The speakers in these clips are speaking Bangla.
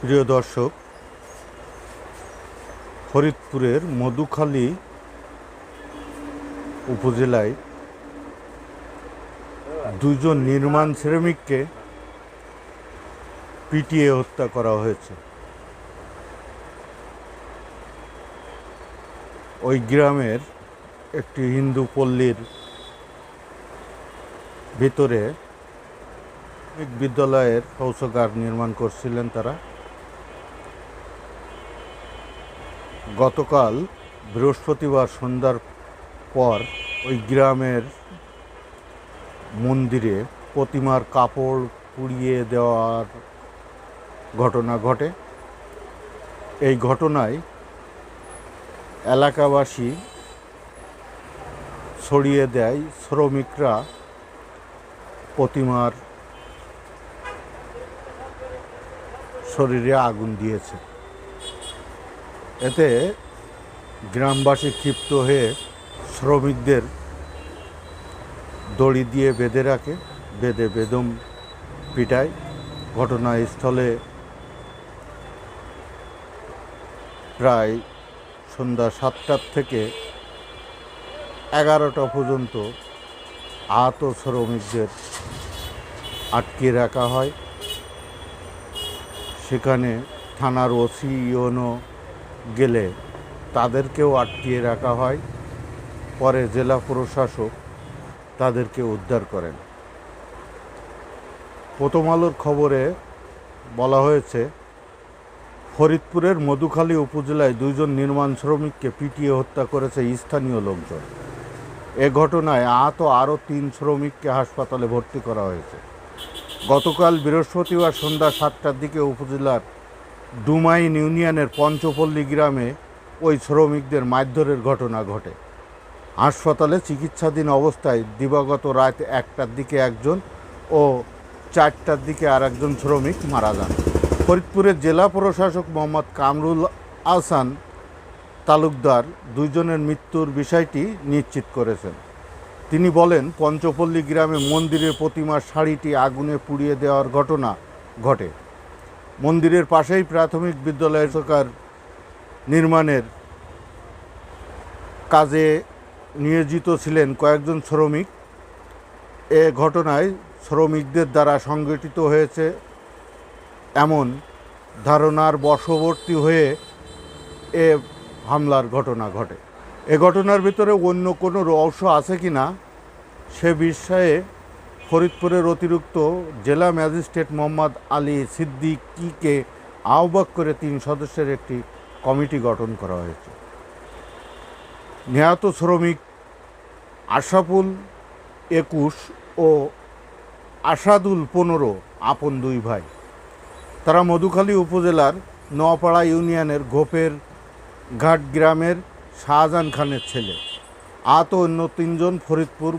প্রিয় দর্শক, ফরিদপুরের মধুখালী উপজেলায় দুজন নির্মাণ শ্রমিককে পিটিয়ে হত্যা করা হয়েছে। ওই গ্রামের একটি হিন্দু পল্লীর ভিতরে বিদ্যালয়ের শৌচাগার নির্মাণ করছিলেন তারা। গতকাল বৃহস্পতিবার সন্ধ্যার পর ওই গ্রামের মন্দিরে প্রতিমার কাপড় পুড়িয়ে দেওয়ার ঘটনা ঘটে। এই ঘটনায় এলাকাবাসী ছড়িয়ে দেয় শ্রমিকরা প্রতিমার শরীরে আগুন দিয়েছে। এতে গ্রামবাসী ক্ষিপ্ত হয়ে শ্রমিকদের দড়ি দিয়ে বেঁধে রাখে, বেঁধে বেদম পিটায়। ঘটনাস্থলে প্রায় সন্ধ্যা সাতটার থেকে এগারোটা পর্যন্ত আহত শ্রমিকদের আটকে রাখা হয়। সেখানে থানার ওসি গেলে তাদেরকেও আটকিয়ে রাখা হয়। পরে জেলা প্রশাসক তাদেরকে উদ্ধার করেন। প্রথম আলোর খবরে বলা হয়েছে, ফরিদপুরের মধুখালী উপজেলায় দুইজন নির্মাণ শ্রমিককে পিটিয়ে হত্যা করেছে স্থানীয় লোকজন। এ ঘটনায় আহত আরও তিন শ্রমিককে হাসপাতালে ভর্তি করা হয়েছে। গতকাল বৃহস্পতিবার সন্ধ্যা সাতটার দিকে উপজেলার ডুমাইন ইউনিয়নের পঞ্চপল্লী গ্রামে ওই শ্রমিকদের মারধরের ঘটনা ঘটে। হাসপাতালে চিকিৎসাধীন অবস্থায় দিবাগত রাত একটার দিকে একজন ও চারটার দিকে আর একজন শ্রমিক মারা যান। ফরিদপুরের জেলা প্রশাসক মোহাম্মদ কামরুল আহসান তালুকদার দুইজনের মৃত্যুর বিষয়টি নিশ্চিত করেছেন। তিনি বলেন, পঞ্চপল্লী গ্রামে মন্দিরের প্রতিমার শাড়িটি আগুনে পুড়িয়ে দেওয়ার ঘটনা ঘটে। মন্দিরের পাশেই প্রাথমিক বিদ্যালয়ের সরকার নির্মাণের কাজে নিয়োজিত ছিলেন কয়েকজন শ্রমিক। এ ঘটনায় শ্রমিকদের দ্বারা সংগঠিত হয়েছে এমন ধারণার বশবর্তী হয়ে এ হামলার ঘটনা ঘটে। এ ঘটনার ভিতরে অন্য কোনো রহস্য আছে কি না সে বিষয়ে ফরিদপুরের অতিরিক্ত জেলা ম্যাজিস্ট্রেট মোহাম্মদ আলী সিদ্দিকিকে আহ্বাক করে তিন সদস্যের একটি কমিটি গঠন করা হয়েছে। নিহত শ্রমিক আশাফুল একুশ ও আসাদুল পনেরো আপন দুই ভাই। তারা মধুখালী উপজেলার নোয়াপাড়া ইউনিয়নের গোপের ঘাট গ্রামের শাহজাহান খানের ছেলে। আহত অন্য তিনজন ফরিদপুর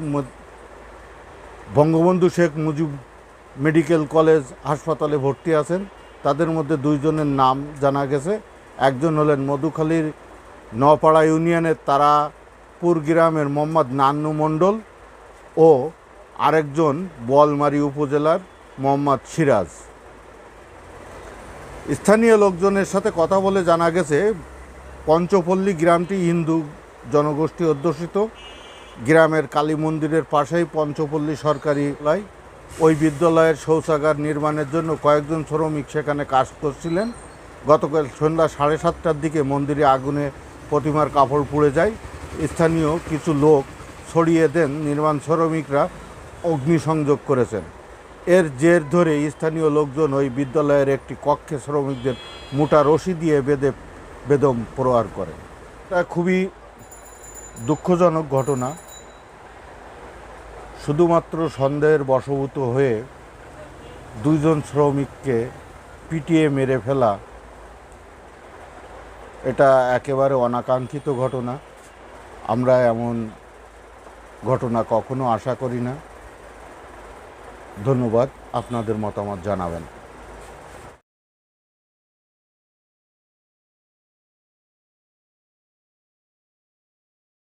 বঙ্গবন্ধু শেখ মুজিব মেডিকেল কলেজ হাসপাতালে ভর্তি আছেন। তাদের মধ্যে দুইজনের নাম জানা গেছে। একজন হলেন মধুখালীর নপাড়া ইউনিয়নের তারাপুর গ্রামের মোহাম্মদ নান্নু মণ্ডল ও আরেকজন বোয়ালমারী উপজেলার মোহাম্মদ সিরাজ। স্থানীয় লোকজনের সাথে কথা বলে জানা গেছে, পঞ্চপল্লী গ্রামটি হিন্দু জনগোষ্ঠী অধ্যুষিত। গ্রামের কালী মন্দিরের পাশেই পঞ্চপল্লী সরকারি লাই ওই বিদ্যালয়ের শৌচাগার নির্মাণের জন্য কয়েকজন শ্রমিক সেখানে কাজ করছিলেন। গতকাল সন্ধ্যা সাড়ে সাতটার দিকে মন্দিরে আগুনে প্রতিমার কাপড় পুড়ে যায়। স্থানীয় কিছু লোক ছড়িয়ে দেন নির্মাণ শ্রমিকরা অগ্নিসংযোগ করেছেন। এর জের ধরে স্থানীয় লোকজন ওই বিদ্যালয়ের একটি কক্ষে শ্রমিকদের মোটা রশি দিয়ে বেঁধে বেদম প্রহার করেন। এটা খুবই দুঃখজনক ঘটনা। শুধুমাত্র সন্দেহের বশভূত হয়ে দুজন শ্রমিককে পিটিয়ে মেরে ফেলা, এটা একেবারে অনাকাঙ্ক্ষিত ঘটনা। আমরা এমন ঘটনা কখনো আশা করি না। ধন্যবাদ, আপনাদের মতামত জানাবেন।